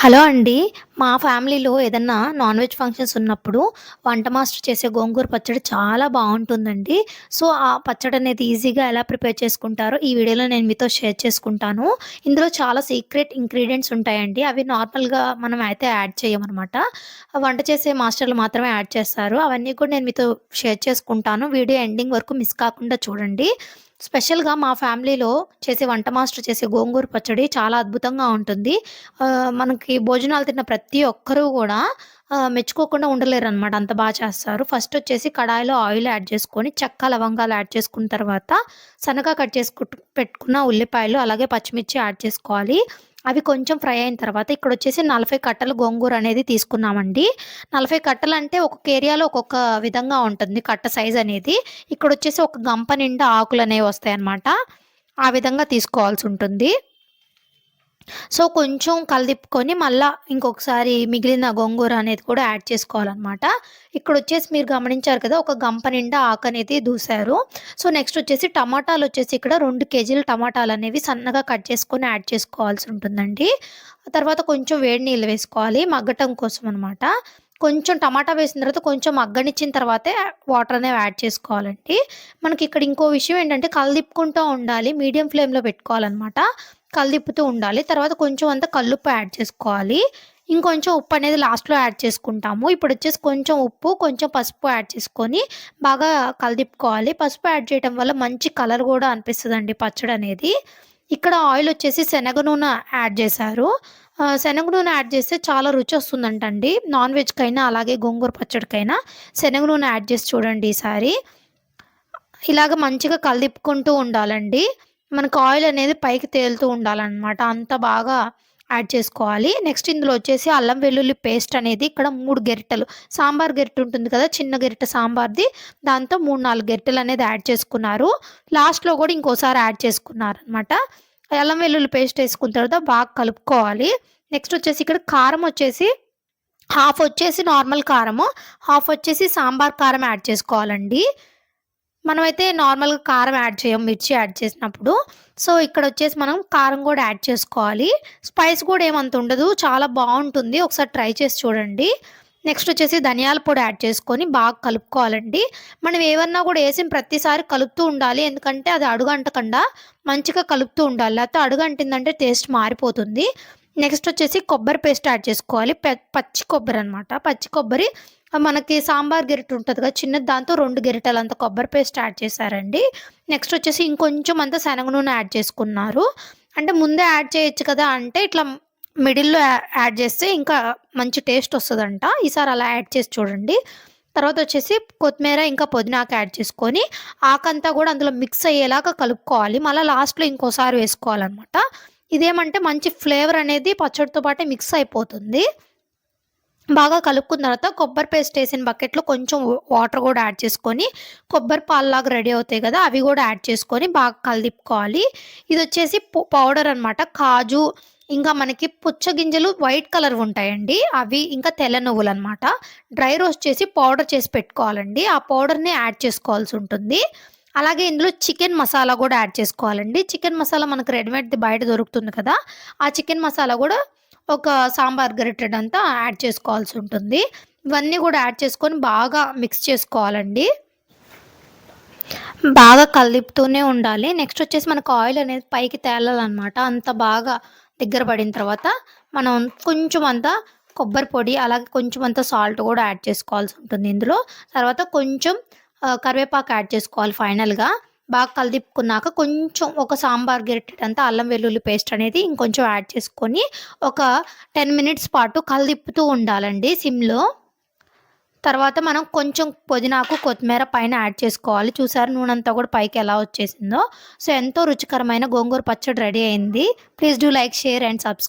Hello అండి. మా ఫ్యామిలీలో ఏదన్నా నాన్ వెజ్ ఫంక్షన్స్ ఉన్నప్పుడు వంట మాస్టర్ చేసే గోంగూర పచ్చడి చాలా బాగుంటుందండి సో, ఆ పచ్చడి అనేది ఈజీగా ఎలా ప్రిపేర్ చేసుకుంటారో ఈ వీడియోలో నేను మీతో షేర్ చేసుకుంటాను. ఇందులో చాలా సీక్రెట్ ఇంగ్రీడియంట్స్ ఉంటాయండి. అవి నార్మల్‌గా మనం అయితే యాడ్ చేయమనమాట. వంట చేసే మాస్టర్లు మాత్రమే యాడ్ చేస్తారు. అవన్నీ కూడా నేను మీతో షేర్ చేసుకుంటాను. వీడియో ఎండింగ్ వరకు మిస్ కాకుండా చూడండి. స్పెషల్‌గా మా ఫ్యామిలీలో చేసే వంట మాస్టర్ చేసే గోంగూర పచ్చడి చాలా అద్భుతంగా ఉంటుంది. మనకి భోజనాలు తిన్న ప్రతి ఒక్కరూ కూడా మెచ్చుకోకుండా ఉండలేరు అనమాట అంత బాగా చేస్తారు. ఫస్ట్ వచ్చేసి కడాయిలో ఆయిల్ యాడ్ చేసుకొని, చెక్క, లవంగాలు యాడ్ చేసుకున్న తర్వాత సన్నగా కట్ చేసుకు పెట్టుకున్న ఉల్లిపాయలు, అలాగే పచ్చిమిర్చి యాడ్ చేసుకోవాలి. అవి కొంచెం ఫ్రై అయిన తర్వాత ఇక్కడ వచ్చేసి నలభై కట్టలు గోంగూర అనేది తీసుకున్నామండి. 40 కట్టలంటే ఒక్కొక్క ఏరియాలో ఒక్కొక్క విధంగా ఉంటుంది కట్ట సైజ్ అనేది. ఇక్కడ వచ్చేసి ఒక గంప నిండా ఆకులనేవి వస్తాయన్నమాట. ఆ విధంగా తీసుకోవాల్సి ఉంటుంది సో, కొంచెం కలదిప్పుకొని మళ్ళా ఇంకొకసారి మిగిలిన గోంగూర అనేది కూడా యాడ్ చేసుకోవాలనమాట. ఇక్కడొచ్చేసి మీరు గమనించారు కదా! ఒక గంప నిండా ఆకనేది దూసారు. సో, నెక్స్ట్ వచ్చేసి టమాటాలు వచ్చేసి ఇక్కడ 2 కేజీల టమాటాలనేవి సన్నగా కట్ చేసుకొని యాడ్ చేసుకోవాల్సి ఉంటుందండి. తర్వాత కొంచెం వేడి నీళ్ళు వేసుకోవాలి మగ్గటం కోసం అనమాట. కొంచెం టమాటా వేసిన తర్వాత కొంచెం మగ్గనిచ్చిన తర్వాతే వాటర్ అనేవి యాడ్ చేసుకోవాలండి. మనకి ఇక్కడ ఇంకో విషయం ఏంటంటే కలదిప్పుకుంటూ ఉండాలి. మీడియం ఫ్లేమ్‌లో పెట్టుకోవాలనమాట. కలదిప్పుతూ ఉండాలి. తర్వాత కొంచెం అంత కల్లుప్పు యాడ్ చేసుకోవాలి. ఇంకొంచెం ఉప్పు అనేది లాస్ట్‌లో యాడ్ చేసుకుంటాము. ఇప్పుడు వచ్చేసి కొంచెం ఉప్పు, కొంచెం పసుపు యాడ్ చేసుకొని బాగా కలదిప్పుకోవాలి. పసుపు యాడ్ చేయడం వల్ల మంచి కలర్ కూడా అనిపిస్తుందండి పచ్చడి అనేది ఇక్కడ ఆయిల్ వచ్చేసి శనగ నూనె యాడ్ చేశారు. శనగ నూనె యాడ్ చేస్తే చాలా రుచి వస్తుందంటండి నాన్ వెజ్‌కైనా అలాగే గోంగూర పచ్చడికైనా శనగ నూనె యాడ్ చేసి చూడండి ఈసారి. ఇలాగ మంచిగా కలదిప్పుకుంటూ ఉండాలండి. మనకు ఆయిల్ అనేది పైకి తేలుతూ ఉండాలన్నమాట అంత బాగా యాడ్ చేసుకోవాలి. నెక్స్ట్ ఇందులో వచ్చేసి అల్లం వెల్లుల్లి పేస్ట్ అనేది ఇక్కడ మూడు గెరిటలు సాంబార్ గెరిట ఉంటుంది కదా! చిన్న గెరిట సాంబార్‌ది దాంతో 3, 4 గెరిటెలనేది యాడ్ చేసుకున్నారు. లాస్ట్‌లో కూడా ఇంకోసారి యాడ్ చేసుకున్నారనమాట. అల్లం వెల్లుల్లి పేస్ట్ వేసుకున్న తర్వాత బాగా కలుపుకోవాలి. నెక్స్ట్ వచ్చేసి ఇక్కడ కారం వచ్చేసి హాఫ్ వచ్చేసి నార్మల్ కారము, హాఫ్ వచ్చేసి సాంబార్ కారం యాడ్ చేసుకోవాలండి. మనమైతే నార్మల్‌గా కారం యాడ్ చేయం మిర్చి యాడ్ చేసినప్పుడు. సో, ఇక్కడ వచ్చేసి మనం కారం కూడా యాడ్ చేసుకోవాలి. స్పైస్ కూడా ఏమంత ఉండదు. చాలా బాగుంటుంది ఒకసారి ట్రై చేసి చూడండి. నెక్స్ట్ వచ్చేసి ధనియాల పొడి యాడ్ చేసుకొని బాగా కలుపుకోవాలండి. మనం ఏవన్నా కూడా వేసి ప్రతిసారి కలుపుతూ ఉండాలి. ఎందుకంటే అది అడుగంటకుండా మంచిగా కలుపుతూ ఉండాలి. లేకపోతే అడుగంటిందంటే టేస్ట్ మారిపోతుంది. నెక్స్ట్ వచ్చేసి కొబ్బరి పేస్ట్ యాడ్ చేసుకోవాలి. పచ్చి పచ్చి కొబ్బరనమాట. పచ్చి కొబ్బరి మనకి సాంబార్ గెరిట ఉంటుంది కదా! చిన్నది దాంతో 2 గెరిటెలంత కొబ్బరి పేస్ట్ యాడ్ చేశారండి. నెక్స్ట్ వచ్చేసి ఇంకొంచెం అంతా శనగ నూనె యాడ్ చేసుకున్నారు. అంటే ముందే యాడ్ చేయొచ్చు కదా! అంటే ఇట్లా మిడిల్‌లో యాడ్ చేస్తే ఇంకా మంచి టేస్ట్ వస్తుందంట ఈసారి అలా యాడ్ చేసి చూడండి. తర్వాత వచ్చేసి కొత్తిమీర ఇంకా పుదీనాకు యాడ్ చేసుకొని ఆకంతా కూడా అందులో మిక్స్ అయ్యేలాగా కలుపుకోవాలి. మళ్ళీ లాస్ట్‌లో ఇంకోసారి వేసుకోవాలనమాట. ఇదేమంటే మంచి ఫ్లేవర్ అనేది పచ్చడితో పాటే మిక్స్ అయిపోతుంది. బాగా కలుపుకున్న తర్వాత కొబ్బరి పేస్ట్ వేసిన బకెట్‌లో కొంచెం వాటర్ కూడా యాడ్ చేసుకొని కొబ్బరి పాలులాగా రెడీ అవుతాయి కదా! అవి కూడా యాడ్ చేసుకొని బాగా కలదిప్పుకోవాలి. ఇది వచ్చేసి పౌడర్ అనమాట. కాజు ఇంకా మనకి పుచ్చగింజలు వైట్ కలర్ ఉంటాయండి. అవి ఇంకా తెల్ల నువ్వులనమాట. డ్రై రోస్ట్ చేసి పౌడర్ చేసి పెట్టుకోవాలండి. ఆ పౌడర్‌ని యాడ్ చేసుకోవాల్సి ఉంటుంది. అలాగే ఇందులో చికెన్ మసాలా కూడా యాడ్ చేసుకోవాలండి. చికెన్ మసాలా మనకు రెడీమేడ్‌ది బయట దొరుకుతుంది కదా! ఆ చికెన్ మసాలా కూడా ఒక సాంబార్ గరిటెడ్ అంతా యాడ్ చేసుకోవాల్సి ఉంటుంది. ఇవన్నీ కూడా యాడ్ చేసుకొని బాగా మిక్స్ చేసుకోవాలండి. బాగా కలదిప్పుతూనే ఉండాలి. నెక్స్ట్ వచ్చేసి మనకు ఆయిల్ అనేది పైకి తేలాలన్నమాట అంత బాగా దగ్గర పడిన తర్వాత మనం కొంచెం అంతా కొబ్బరి పొడి, అలాగే కొంచెం అంత సాల్ట్ కూడా యాడ్ చేసుకోవాల్సి ఉంటుంది ఇందులో. తర్వాత కొంచెం కరివేపాకు యాడ్ చేసుకోవాలి ఫైనల్‌గా. బాగా కలదిప్పుకున్నాక కొంచెం ఒక సాంబార్ గెరిటెడంతా అల్లం వెల్లుల్లి పేస్ట్ అనేది ఇంకొంచెం యాడ్ చేసుకొని ఒక 10 మినిట్స్ పాటు కలదిప్పుతూ ఉండాలండి సిమ్‌లో. తర్వాత మనం కొంచెం పుదీనాకు, కొత్తిమీర పైన యాడ్ చేసుకోవాలి. చూసారు నూనె అంతా కూడా పైకి ఎలా వచ్చేసిందో. సో, ఎంతో రుచికరమైన గోంగూర పచ్చడి రెడీ అయింది. Please do like, share and subs